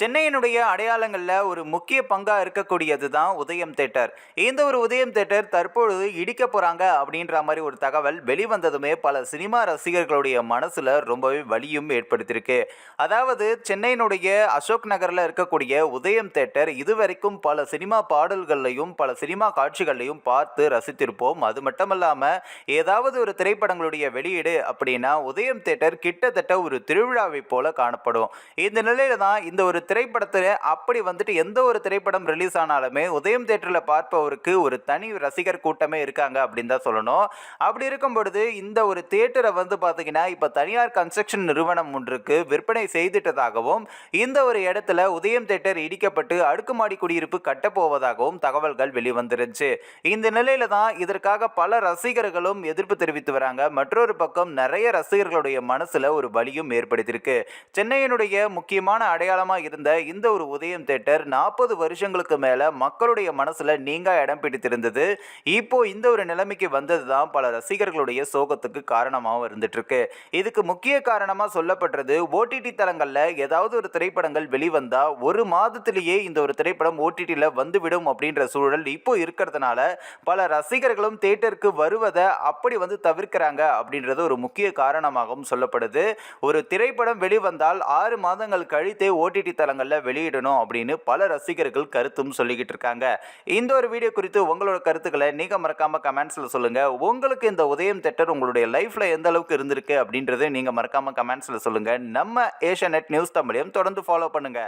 சென்னையினுடைய அடையாளங்களில் ஒரு முக்கிய பங்காக இருக்கக்கூடியது தான் உதயம் தேட்டர். இந்த ஒரு உதயம் தேட்டர் தற்பொழுது இடிக்க போகிறாங்க அப்படின்ற மாதிரி ஒரு தகவல் வெளிவந்ததுமே பல சினிமா ரசிகர்களுடைய மனசில் ரொம்பவே வலியும் ஏற்படுத்தியிருக்கு. அதாவது சென்னையினுடைய அசோக் நகரில் இருக்கக்கூடிய உதயம் தேட்டர் இதுவரைக்கும் பல சினிமா பாடல்கள்லையும் பல சினிமா காட்சிகள்லையும் பார்த்து ரசித்திருப்போம். அது மட்டும் இல்லாமல் ஏதாவது ஒரு திரைப்படங்களுடைய வெளியீடு அப்படின்னா உதயம் தேட்டர் கிட்டத்தட்ட ஒரு திருவிழாவை போல காணப்படும். இந்த நிலையில தான் இந்த ஒரு திரைப்படத்தில் அப்படி வந்துட்டு எந்த ஒரு திரைப்படம் ரிலீஸ் ஆனாலுமே உதயம் தேட்டரில் பார்ப்பவருக்கு ஒரு தனி ரசிகர் கூட்டமே இருக்காங்க அப்படின்னு தான் சொல்லணும். அப்படி இருக்கும் பொழுது இந்த ஒரு தேட்டரை வந்து பார்த்தீங்கன்னா இப்போ தனியார் கன்ஸ்ட்ரக்ஷன் நிறுவனம் ஒன்றுக்கு விற்பனை செய்துட்டதாகவும் இந்த ஒரு இடத்துல உதயம் தேட்டர் இடிக்கப்பட்டு அடுக்குமாடி குடியிருப்பு கட்டப்போவதாகவும் தகவல்கள் வெளிவந்துருச்சு இந்த நிலையில தான் இதற்காக பல ரசிகர்களும் எதிர்ப்பு தெரிவித்து வராங்க. மற்றொரு பக்கம் நிறைய ரசிகர்களுடைய மனசுல ஒரு வலியும் ஏற்படுத்தியிருக்கு. சென்னையினுடைய முக்கியமான அடையாளமாக இருந்த இந்த ஒரு உதயம் தேட்டர் நாற்பது வருஷங்களுக்கு மேலே மக்களுடைய மனசில் நீங்கா இடம் பிடித்திருந்தது. இப்போ இந்த ஒரு நிலைமைக்கு வந்தது தான் பல ரசிகர்களுடைய சோகத்துக்கு காரணமாகவும் இருந்துட்டுருக்கு. இதுக்கு முக்கிய காரணமாக சொல்லப்படுறது ஓடிடி தளங்களில் ஏதாவது ஒரு திரைப்படங்கள் வெளிவந்தால் ஒரு மாதத்திலேயே இந்த ஒரு திரைப்படம் ஓடிடியில் வந்துவிடும் அப்படின்ற சூழல் இப்போ இருக்கிறதுனால பல ரசிகர்களும் தேட்டருக்கு வருவதை அப்படி வந்து தவிர்க்கிறாங்க அப்படின்றது ஒரு முக்கிய காரணமாகவும் சொல்லப்படுது. ஒரு திரைப்படம் வெளிவந்தால் ஆறு மாதங்கள் கழித்தே ஓடிடி தளங்களில் வெளியிடணும் அப்படின்னு பல ரசிகர்கள் கருத்தும் சொல்லிக்கிட்டு இருக்காங்க. இந்த ஒரு வீடியோ குறித்து உங்களோட கருத்துக்களை நீங்கள் மறக்காம கமெண்ட்ஸில் சொல்லுங்க. உங்களுக்கு இந்த உதயம் தேட்டர் உங்களுடைய லைஃப்ல எந்த அளவுக்கு இருந்திருக்கு அப்படின்றது நீங்கள் மறக்காம கமெண்ட்ஸில் சொல்லுங்க. நம்ம ஏஷியா நெட் நியூஸ் தமிழையும் தொடர்ந்து ஃபாலோ பண்ணுங்க.